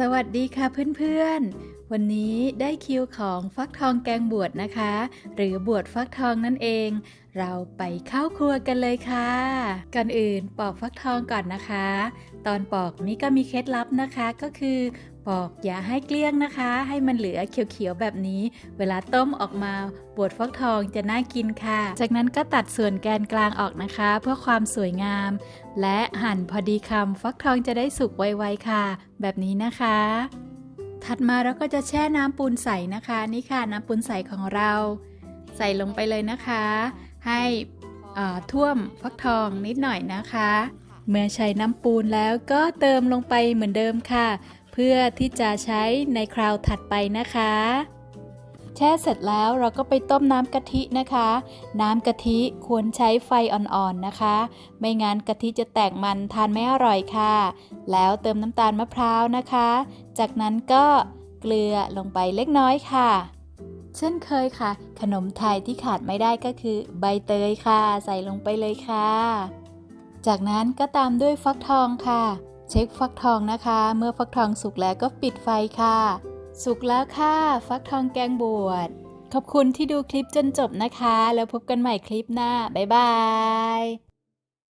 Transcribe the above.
สวัสดีค่ะเพื่อนๆ วันนี้ได้คิวของฟักทองแกงบวชนะคะ หรือบวชฟักทองนั่นเอง เราไปเข้าครัวกันเลยค่ะ ก่อนอื่นปอกฟักทองก่อนนะคะ ตอนปอกนี่ก็มีเคล็ดลับนะคะก็คือปอกอย่าให้เกลี้ยงนะคะ ให้มันเหลือเขียวๆแบบนี้ เวลาต้มออกมาบวชฟักทองจะน่ากินค่ะ จากนั้นก็ตัดส่วนแกนกลางออกนะคะ เพื่อความสวยงาม และหั่นพอดีคำฟักทองจะได้สุกไวๆค่ะ แบบนี้นะคะ ถัดมาเราก็จะแช่น้ำปูนใสนะคะ นี่ค่ะน้ำปูนใสของเรา ใส่ลงไปเลยนะคะ ให้ท่วมฟักทองนิดหน่อยนะคะ เมื่อใช้น้ำปูนแล้วก็เติมลงไปเหมือนเดิมค่ะ เพื่อที่จะใช้ในคราวถัดไปนะคะ แช่เสร็จแล้วเราก็ไปต้มน้ำกะทินะคะ น้ำกะทิควรใช้ไฟอ่อนๆนะคะ ไม่งั้นกะทิจะแตกมันทานไม่อร่อยค่ะ แล้วเติมน้ำตาลมะพร้าวนะคะ จากนั้นก็เกลือลงไปเล็กน้อยค่ะ เช่นเคยค่ะ ขนมไทยที่ขาดไม่ได้ก็คือ ใบเตยค่ะ ใส่ลงไปเลยค่ะ จากนั้นก็ตามด้วยฟักทองค่ะ เช็คฟักทองนะคะ เมื่อฟักทองสุกแล้วก็ปิดไฟค่ะ สุกแล้วค่ะ ฟักทองแกงบวชขอบคุณที่ดูคลิปจนจบนะคะ แล้วพบกันใหม่คลิปหน้า บ๊ายบาย